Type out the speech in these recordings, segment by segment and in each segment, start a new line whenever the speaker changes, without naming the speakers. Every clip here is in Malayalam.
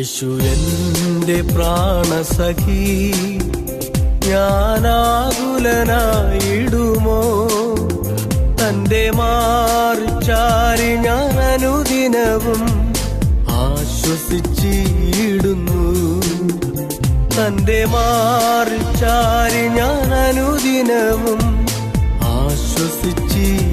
യേശു എന്റെ
പ്രാണസഖി ഞാനാകുലനായിടുമോ? തന്റെ മാറിച്ചാരി ഞാൻ അനുദിനവും ആശ്വസിച്ചിടുന്നു. തന്റെ മാറിച്ചാരി ഞാൻ അനുദിനവും ആശ്വസിച്ചിടുന്നു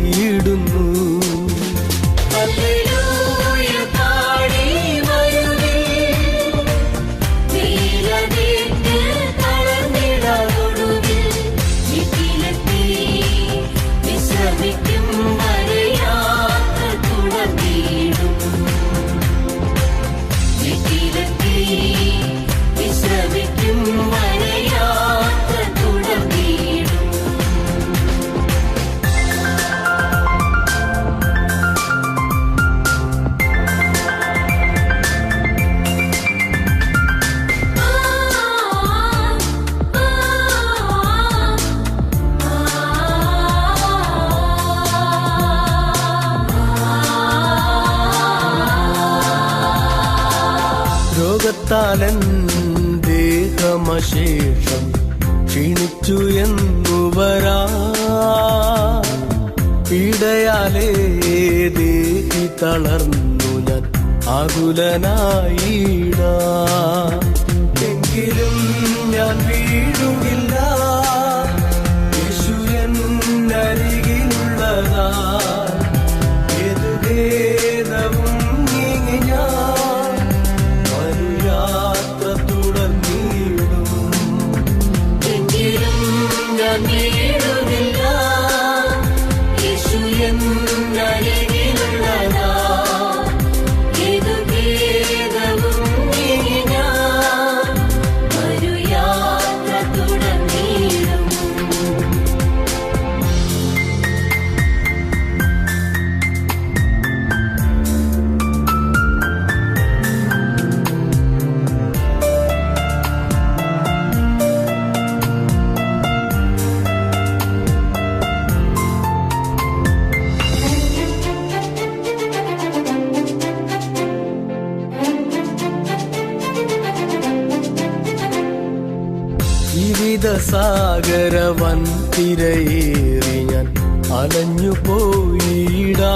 സാഗരവൻ തിരയേറി ഞാൻ അലഞ്ഞു പോയിടാ.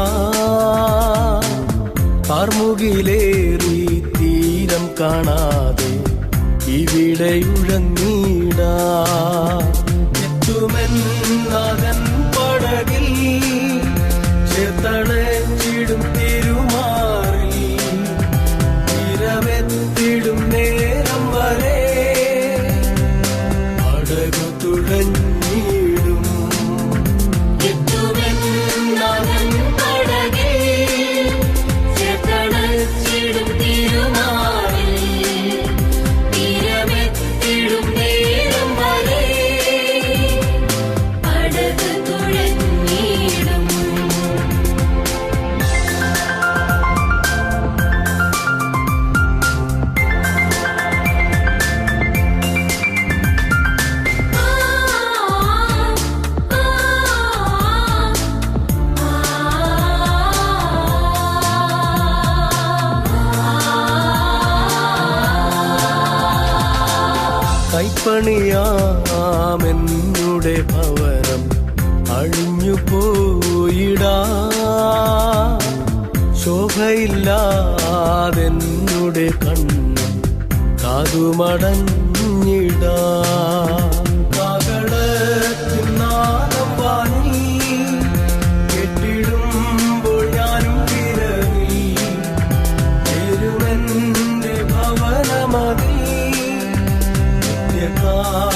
തീരം കാണാതെ ഇവിടെ ഉഴങ്ങിടാ പടകിൽ
ചേർത്തണ நாயகா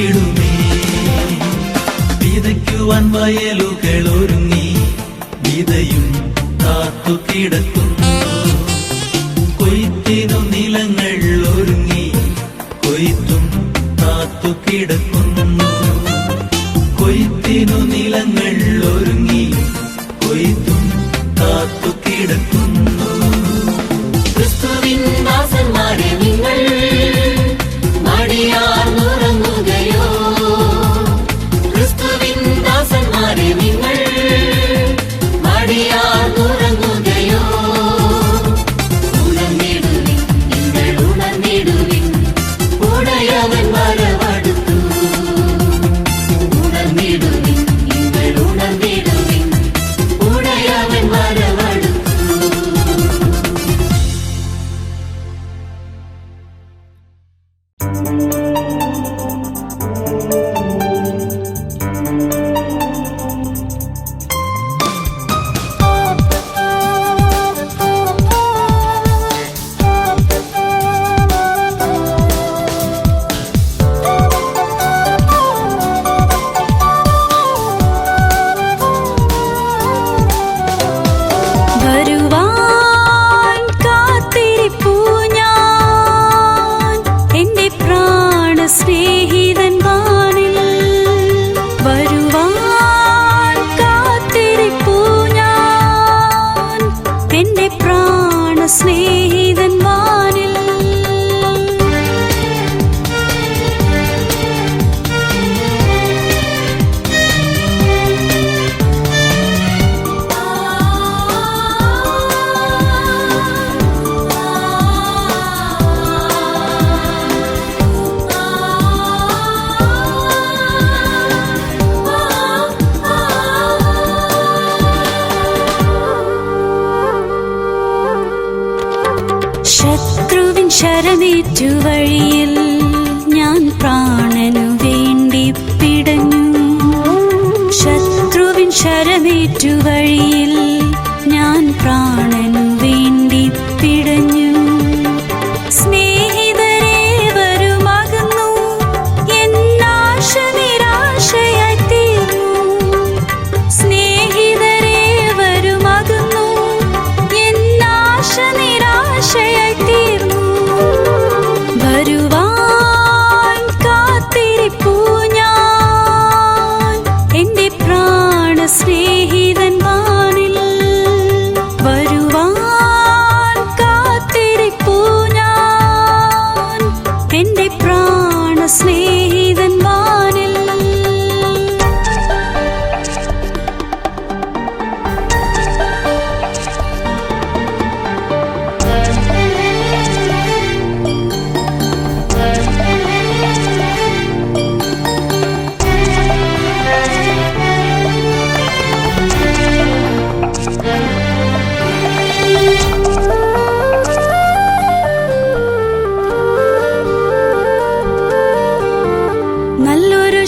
ലഭിച്ചിടുമേ വിതയ്ക്കുവാൻ വയലുകൾ ഒരുങ്ങി വിതയും കാത്തു കിടക്കുന്നു
to the നല്ലൊരു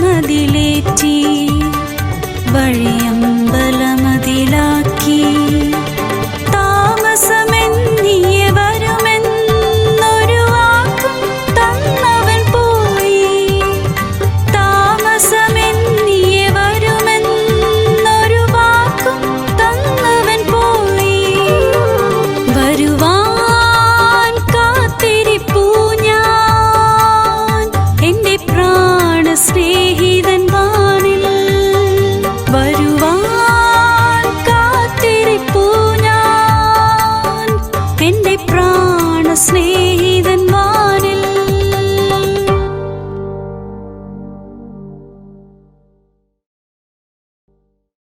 மனதிலே